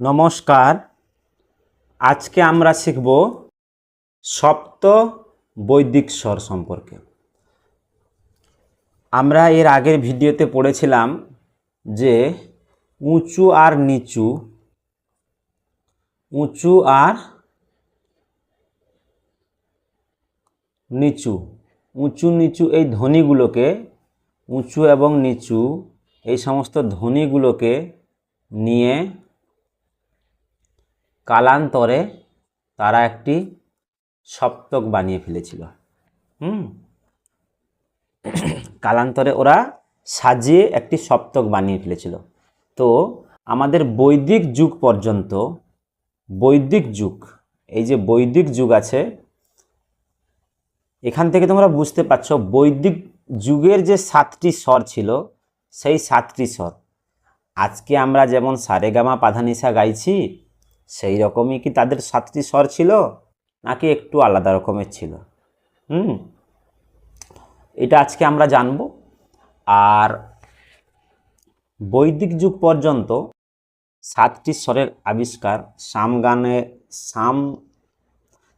নমস্কার। আজকে আমরা শিখব সপ্ত বৈদিক স্বর সম্পর্কে। আমরা এর আগের ভিডিওতে পড়েছিলাম যে উঁচু আর নিচু, উঁচু আর নিচু, উঁচু নিচু এই ধ্বনিগুলোকে, উঁচু এবং নিচু এই সমস্ত ধ্বনিগুলোকে নিয়ে কালান্তরে তারা একটি সপ্তক বানিয়ে ফেলেছিল। হুম? কালান্তরে ওরা সাজিয়ে একটি সপ্তক বানিয়ে ফেলেছিল। তো আমাদের বৈদিক যুগ পর্যন্ত, বৈদিক যুগ, এই যে বৈদিক যুগ আছে, এখান থেকে তোমরা বুঝতে পারছ বৈদিক যুগের যে সাতটি স্বর ছিল, সেই সাতটি স্বর। আজকে আমরা যেমন সারেগামা পাধানিসা গাইছি সেই রকমই কি তাদের সাতটি স্বর ছিল? নাকি একটু আলাদা রকমের ছিল? হুম? এটা আজকে আমরা জানব। আর বৈদিক যুগ পর্যন্ত সাতটি স্বরের আবিষ্কার সাম গানে, সাম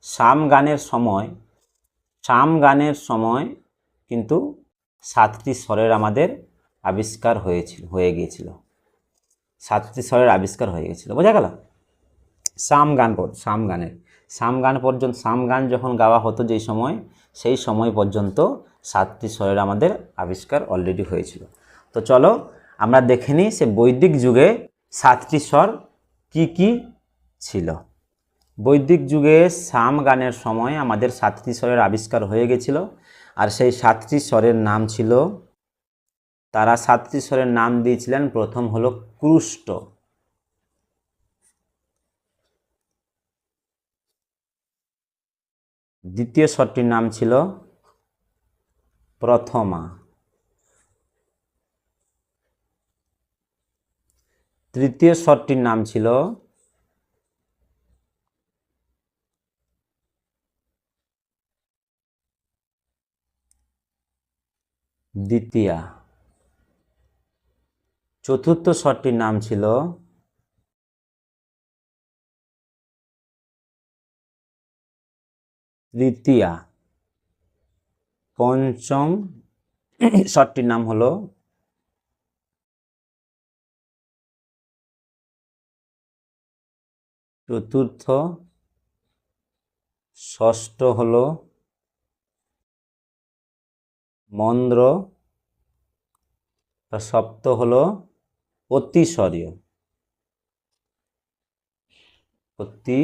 সাম গানের সময়, সাম গানের সময় কিন্তু সাতটি স্বরের আমাদের আবিষ্কার হয়েছিল, হয়ে গিয়েছিল। সাতটি স্বরের আবিষ্কার হয়ে গেছিল বোঝা গেল? সাম গান সাম গানের। সাম গান পর্যন্ত, সাম গান যখন গাওয়া হতো যেই সময়, সেই সময় পর্যন্ত সাতটি স্বরের আমাদের আবিষ্কার অলরেডি হয়েছিল। তো চলো, আমরা দেখে নিই সে বৈদিক যুগে সাতটি স্বর কি কি ছিল। বৈদিক যুগে সাম গানের সময় আমাদের সাতটি স্বরের আবিষ্কার হয়ে গেছিল। আর সেই সাতটি স্বরের নাম ছিল, তারা সাতটি স্বরের নাম দিয়েছিলেন, প্রথম হলো ক্রুষ্ট। দ্বিতীয় স্বরটির নাম ছিল প্রথমা। তৃতীয় স্বরটির নাম ছিল দ্বিতীয়া। চতুর্থ স্বরটির নাম ছিল তৃতীয়া পঞ্চম শটটির নাম হলো চতুর্থ। ষষ্ঠ হল মন্দ্র। সপ্ত হলো অতিস্বরীয় অতি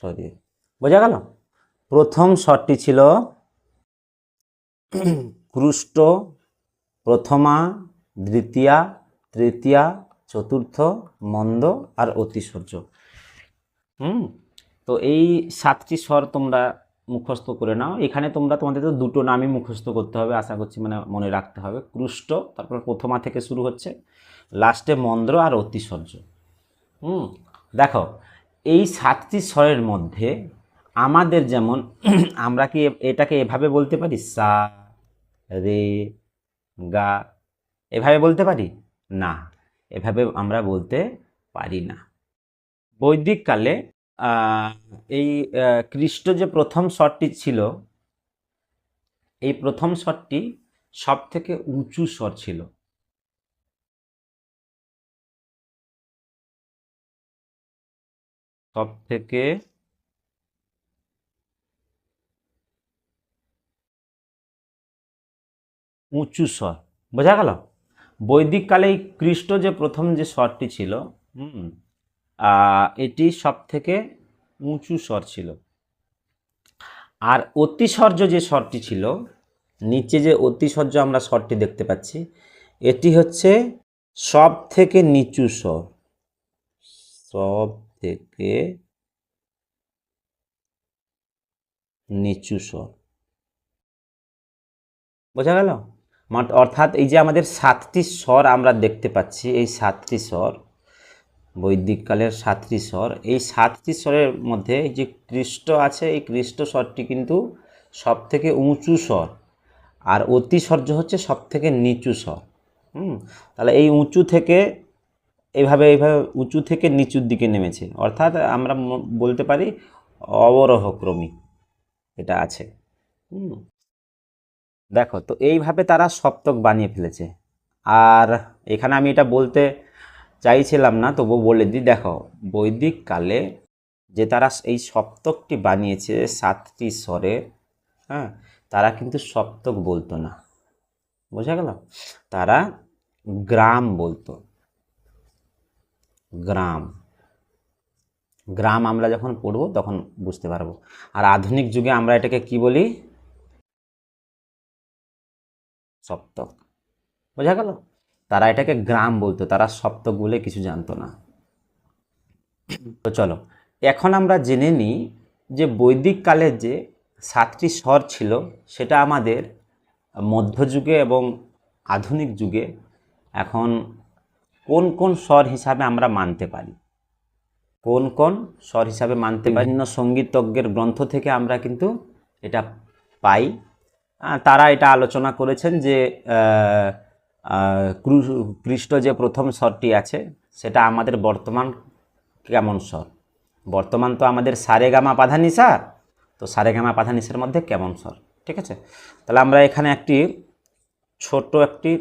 সরি বোঝা গেল? প্রথম শটটি ছিল ক্রুষ্ট, প্রথমা, দ্বিতীয়া, তৃতীয়া, চতুর্থ, মন্দ আর অতিশর্য হুম? তো এই সাতটি স্বর তোমরা মুখস্থ করে নাও। এখানে তোমরা তোমাদের তো দুটো নামই মুখস্থ করতে হবে, আশা করছি মানে মনে রাখতে হবে। ক্রুষ্ট, তারপর প্রথমা থেকে শুরু হচ্ছে। লাস্টে মন্দ্র আর অতিশর্য হুম? দেখো এই সাতটি স্বরের মধ্যে আমাদের যেমন আমরা কি এটাকে এভাবে বলতে পারি? সা, রে, গা, এভাবে বলতে পারি? না, এভাবে আমরা বলতে পারি না। বৈদিক কালে এই কৃষ্ট যে প্রথম স্বরটি ছিল, এই প্রথম স্বরটি সব থেকে উঁচু স্বর ছিল। সব থেকে উঁচু স্বর। বোঝা গেল? বৈদিক কালে এই খ্রিস্ট যে প্রথম যে স্বরটি ছিল, হুম এটি সব থেকে উঁচু স্বর ছিল। আর অতিস্বর্য যে স্বরটি ছিল, নিচে যে অতিস্বর্য আমরা স্বরটি দেখতে পাচ্ছি, এটি হচ্ছে সব থেকে নিচু স্বর। সব থেকে নিচু স্বর বোঝা গেল? অর্থাৎ এই যে আমাদের সাতটি স্বর আমরা দেখতে পাচ্ছি, এই সাতটি স্বর, বৈদিক কালের সাতটি স্বর, এই সাতটি স্বরের মধ্যে যে কৃষ্ট আছে, এই কৃষ্ট স্বরটি কিন্তু সব থেকে উঁচু স্বর, আর অতিস্বর্য হচ্ছে সব থেকে নিচু স্বর। হুম? তাহলে এই উঁচু থেকে এইভাবে এইভাবে উঁচু থেকে নিচুর দিকে নেমেছে। অর্থাৎ আমরা বলতে পারি অবরোহক্রমী এটা আছে। দেখো, তো এইভাবে তারা সপ্তক বানিয়ে ফেলেছে। আর এখানে আমি এটা বলতে চাইছিলাম না তবু বলে দিই, দেখো বৈদিক কালে যে তারা এই সপ্তকটি বানিয়েছে সাতটি স্বরে হ্যাঁ তারা কিন্তু সপ্তক বলতো না। বোঝা গেল? তারা গ্রাম বলতো। গ্রাম। গ্রাম আমরা যখন পড়ব তখন বুঝতে পারব। আর আধুনিক যুগে আমরা এটাকে কি বলি? সপ্তক। বোঝা গেল? তারা এটাকে গ্রাম বলতো, তারা সপ্তক বলে কিছু জানতো না। তো চলো, এখন আমরা জেনে নিই যে বৈদিক কালের যে সাতটি স্বর ছিল, সেটা আমাদের মধ্যযুগে এবং আধুনিক যুগে এখন কোন কোন স্বর হিসাবে আমরা মানতে পারি? কোন কোন স্বর হিসাবে মানতে পারি? বিভিন্ন সঙ্গীতজ্ঞের গ্রন্থ থেকে আমরা কিন্তু এটা পাই। তারা এটা আলোচনা করেছেন যে কৃষ্ট যে প্রথম স্বরটি আছে সেটা আমাদের বর্তমান কেমন স্বর? বর্তমান তো আমাদের সারে গামা পাধানিসা তো সারে গামা পাধানিসার মধ্যে কেমন স্বর? ঠিক আছে? তাহলে আমরা এখানে একটি ছোট একটি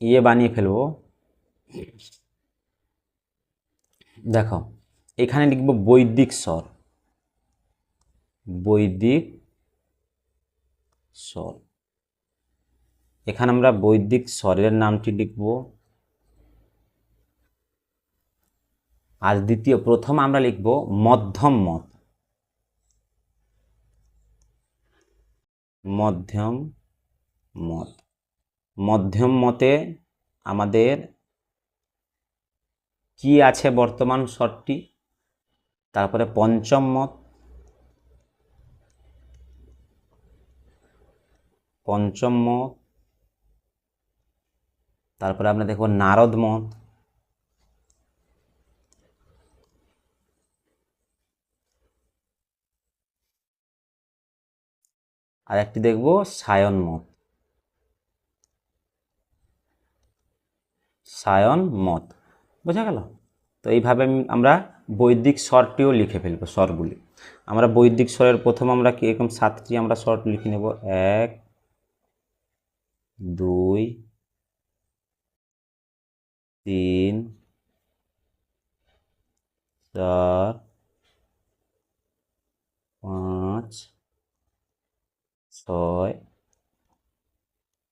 ইয়ে বানিয়ে ফেলব। দেখো, এখানে লিখব বৈদিক স্বর। বৈদিক স্বর। এখানে আমরা বৈদিক স্বরের নামটি লিখব। আর দ্বিতীয়, প্রথম আমরা লিখব মধ্যম মত। মধ্যম মত। মধ্যম মতে আমাদের কি আছে বর্তমান স্বরটি তারপরে পঞ্চম মত পঞ্চম মত, তারপরে আমরা দেখব নারদ মত। আর একটি দেখব সায়ন মত। সায়ন মত। বোঝা গেল? তো এইভাবে আমি- আমরা বৈদিক স্বরটিও লিখে ফেলব স্বরগুলি। আমরা বৈদিক স্বরের প্রথম আমরা কি এরকম সাতটি আমরা স্বর লিখে নেব। এক, দুই, তিন, চার, পাঁচ, ছয়,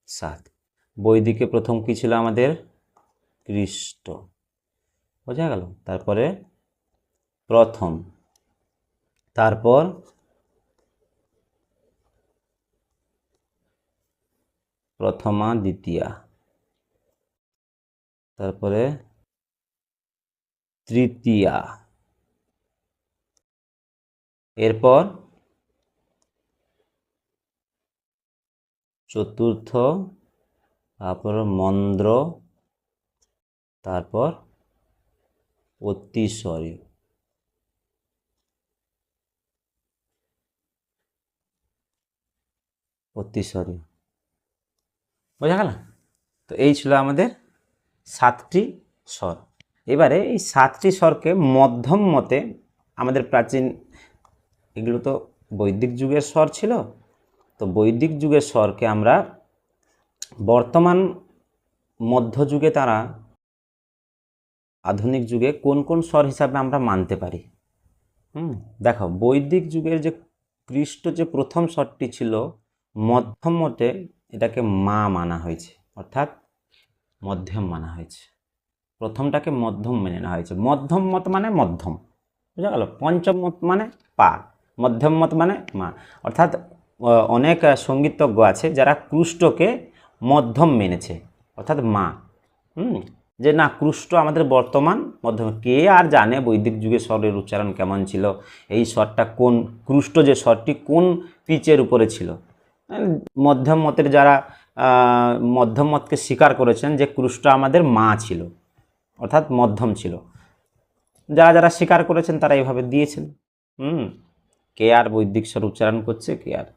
সাত। বৈদিকে প্রথম কি ছিল আমাদের? খ্রিস্ট বোঝা গেল? তারপরে প্রথম। তারপর প্রথমা দ্বিতীয়া। তারপরে তৃতীয়া। এরপর চতুর্থ তারপর মন্দ্র তারপর অতিস্বরী অতিস্বরী বোঝা গেল? তো এই ছিল আমাদের সাতটি স্বর। এবারে এই সাতটি স্বরকে মধ্যম মতে আমাদের প্রাচীন, এগুলো তো বৈদিক যুগের স্বর ছিল, তো বৈদিক যুগের স্বরকে আমরা বর্তমান মধ্যযুগে তারা আধুনিক যুগে কোন কোন স্বর হিসাবে আমরা মানতে পারি? হুম, দেখো, বৈদিক যুগের যে কৃষ্ট যে প্রথম স্বরটি ছিল, মধ্যম মতে এটাকে মা মানা হয়েছে, অর্থাৎ মধ্যম মানা হয়েছে। প্রথমটাকে মধ্যম মেনে নেওয়া হয়েছে। মধ্যম মত মানে মধ্যম, বুঝা গেল? পঞ্চম মত মানে পা, মধ্যম মত মানে মা। অর্থাৎ অনেক সঙ্গীতজ্ঞ আছে যারা কৃষ্টকে মধ্যম মেনেছে, অর্থাৎ মা। হুম যে না কৃষ্ট আমাদের বর্তমান মধ্যম। কে আর জানে বৈদিক যুগে স্বরের উচ্চারণ কেমন ছিল? এই স্বরটা কোন কৃষ্ট যে স্বরটি কোন পিচের উপরে ছিল? মধ্যম মতের যারা মধ্যম মতকে স্বীকার করেছেন যে কৃষ্ট আমাদের মা ছিল, অর্থাৎ মধ্যম ছিল। যারা যারা স্বীকার করেছেন তারা এইভাবে দিয়েছেন। হুম, কে আর বৈদিক স্বর উচ্চারণ করছে, কে আর।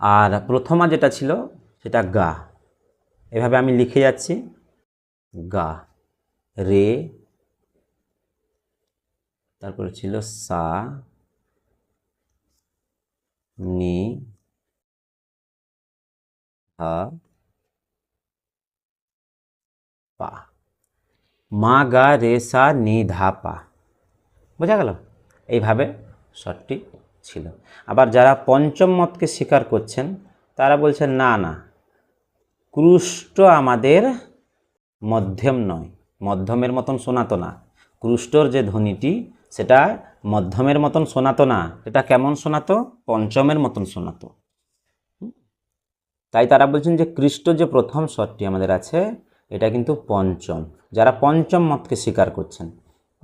আর প্রথমা যেটা ছিল, সেটা গা। এভাবে আমি লিখে যাচ্ছি। গা। রে। তারপরে ছিল সা। নি। হা পা। মা গা, রে, সা, নি, ধা, পা। বোঝা গেল? এইভাবে শটটি ছিল। আবার যারা পঞ্চম মতকে স্বীকার করছেন, তারা বলছেন, না না। ক্রুষ্ট আমাদের মধ্যম নয়। মধ্যমের মতন শোনাতো না। ক্রুষ্টর যে ধ্বনিটি, সেটা মধ্যমের মতন শোনাতো না। এটা কেমন শোনাতো? পঞ্চমের মতন শোনাতো। তাই তারা বলছেন যে কৃষ্ট যে প্রথম স্বরটি আমাদের আছে, এটা কিন্তু পঞ্চম। যারা পঞ্চম মতকে স্বীকার করছেন।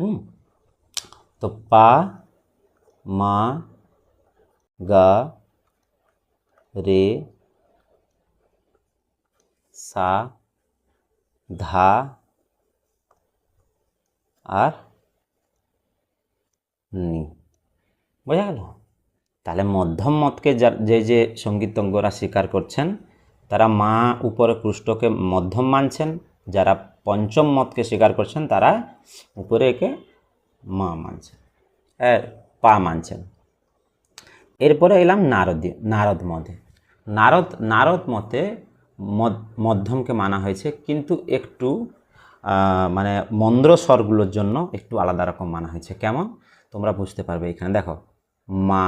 হুম? তো পা, মা, গা, রে, সা ধা আর নি। বোঝা গেল? তাহলে মধ্যম মতকে যা- যে সঙ্গীতজ্ঞরা স্বীকার করছেন, তারা মা উপরে পৃষ্ঠকে মধ্যম মানছেন, যারা পঞ্চম মতকে স্বীকার করছেন, তারা উপরে একে মা মানছেন পা মানছেন। এরপরে এলাম নারদী, নারদ মতে। নারদ নারদ মতে মধ্যমকে মানা হয়েছে। কিন্তু একটু মানে মন্দ্র স্বরগুলোর জন্য একটু আলাদা রকম মানা হয়েছে। কেমন? তোমরা বুঝতে পারবে এখানে। দেখো মা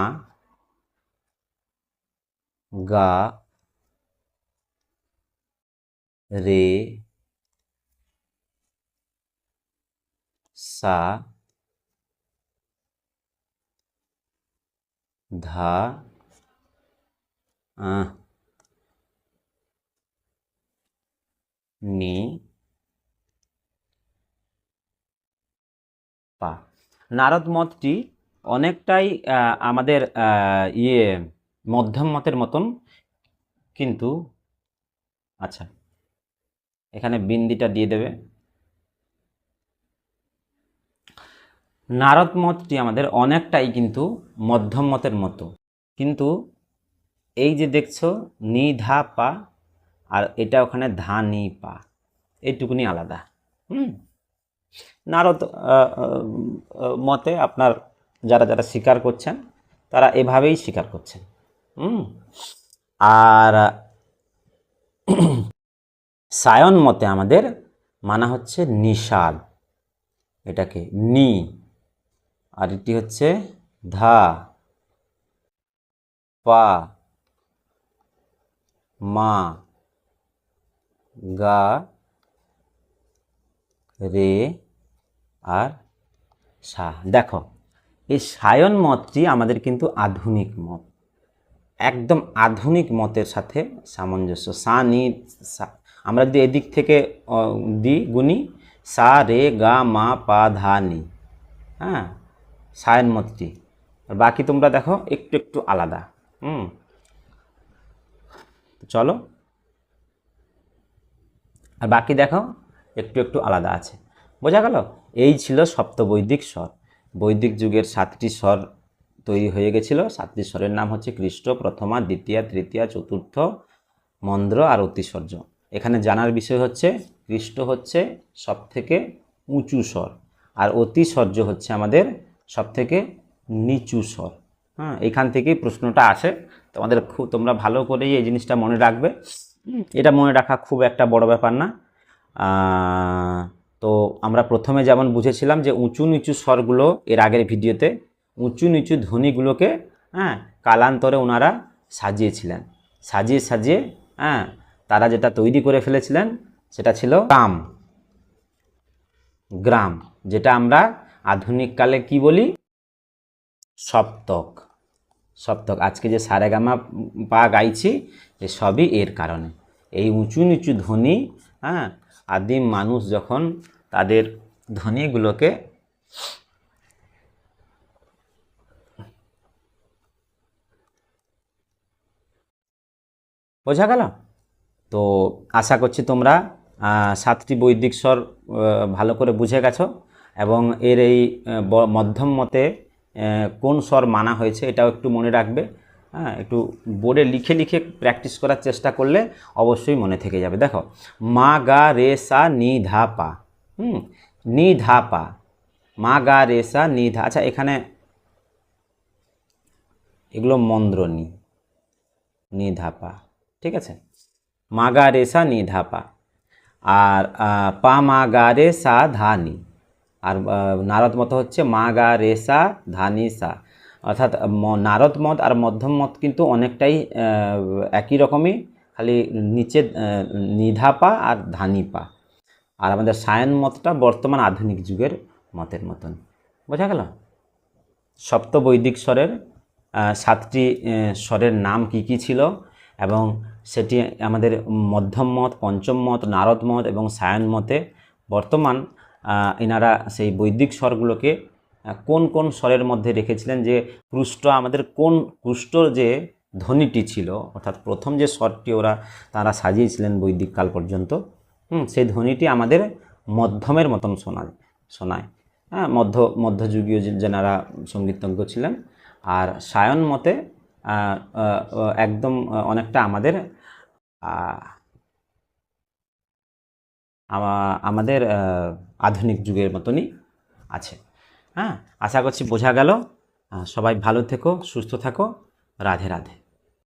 গা রে সা ধা আহ, নি পা। নারদ মতটি অনেকটাই আমাদের ইয়ে মধ্যম মতের মতন, কিন্তু আচ্ছা এখানে বিন্দিটা দিয়ে দেবে। নারদ মতটি আমাদের অনেকটাই কিন্তু মধ্যম মতের মতো। কিন্তু, এই যে দেখছ, নি, ধা, পা আর এটা ওখানে ধা নি পা এইটুকুনি আলাদা। হুম? নারদ মতে আপনার যারা যারা স্বীকার করছেন, তারা এভাবেই স্বীকার করছেন। হুম? আর সায়ন মতে আমাদের মানা হচ্ছে নিষাদ এটাকে নি, আর এটি হচ্ছে ধা, পা, মা গা, রে আর সা। দেখো, এই সায়ন মতটি আমাদের কিন্তু আধুনিক মত। একদম আধুনিক মতের সাথে সামঞ্জস্য। সা, নি আমরা যদি এদিক থেকে দিই গুনি, সা, রে, গা, মা, পা, ধা, নি। হ্যাঁ সায়ন মতটি। আর বাকি তোমরা দেখো, একটু একটু আলাদা। হুম, চলো। আর বাকি দেখো, একটু একটু আলাদা আছে। বোঝা গেল? এই ছিল সপ্তবৈদিক স্বর। বৈদিক যুগের সাতটি স্বর তৈরি হয়ে গেছিল। সাতটি স্বরের নাম হচ্ছে কৃষ্ট, প্রথমা, দ্বিতীয়া, তৃতীয়া, চতুর্থ, মন্দ্র আর অতিস্বর্য এখানে জানার বিষয় হচ্ছে, কৃষ্ট হচ্ছে সব থেকে উঁচু স্বর আর অতিস্বর্য হচ্ছে আমাদের সব থেকে নিচু স্বর। হ্যাঁ এখান থেকেই প্রশ্নটা আসে। তোমাদের খুব তোমরা ভালো করেই এই জিনিসটা মনে রাখবে। এটা মনে রাখা খুব একটা বড় ব্যাপার না। তো আমরা প্রথমে যেমন বুঝেছিলাম যে উঁচু নিচু স্বরগুলো এর আগের ভিডিওতে উঁচু নিচু ধ্বনিগুলোকে হ্যাঁ কালান্তরে ওনারা সাজিয়েছিলেন। সাজিয়ে সাজিয়ে হ্যাঁ তারা যেটা তৈরি করে ফেলেছিলেন সেটা ছিল গ্রাম। গ্রাম, যেটা আমরা আধুনিককালে কি বলি? সপ্তক। সপ্তক আজকে যে সারেগামা পা গাইছি, এ সবই এর কারণে। এই উঁচু নিচু ধ্বনি হ্যাঁ আদিম মানুষ যখন তাদের ধ্বনিগুলোকে বোঝা গেল? তো আশা করছি তোমরা সাতটি বৈদিক স্বর ভালো করে বুঝে গেছো এবং এর এই মধ্যম মতে কোন স্বর মানা হয়েছে এটাও একটু মনে রাখবে। হ্যাঁ একটু বোর্ডে লিখে লিখে প্র্যাকটিস করার চেষ্টা করলে অবশ্যই মনে থেকে যাবে। দেখো, মা গা রে সা নি ধা পা। হুম, নি ধা পা। মা গা রে সা নি ধা। আচ্ছা এখানে এগুলো মন্দ্রনি নি। ধা পা, ঠিক আছে? মা গা রে সা নি ধা পা। আর পা মা গা রে সা ধা নি। আর নারদ মত হচ্ছে মা গা রে সা ধা সা। অর্থাৎ নারদ মত আর মধ্যম মত কিন্তু অনেকটাই একই রকমই খালি নিচে আহ, নিধা পা আর ধানি পা। আর আমাদের সায়ন মতটা বর্তমান আধুনিক যুগের মতের মতন। বোঝা গেল? সপ্ত বৈদিক স্বরের সাতটি স্বরের নাম কি কি ছিল? এবং সেটি আমাদের মধ্যম মত পঞ্চম মত নারদ মত এবং সায়ন মতে বর্তমান এনারা সেই বৈদিক স্বরগুলোকে কোন কোন স্বরের মধ্যে রেখেছিলেন যে পৃষ্ঠ আমাদের কোন পৃষ্ঠর যে ধ্বনিটি ছিল, অর্থাৎ প্রথম যে স্বরটি ওরা, তারা সাজিয়েছিলেন বৈদিক কাল পর্যন্ত, হুম, সেই ধ্বনিটি আমাদের মধ্যমের মতন শোনায় শোনায়। হ্যাঁ মধ্য, মধ্যযুগীয় যেনারা সঙ্গীতজ্ঞ ছিলেন, আর সায়ন মতে একদম অনেকটা আমাদের আমাদের আধুনিক যুগের মতনই আছে। হ্যাঁ আশা করছি বোঝা গেল। সবাই ভালো থেকো, সুস্থ থাকো। রাধে রাধে।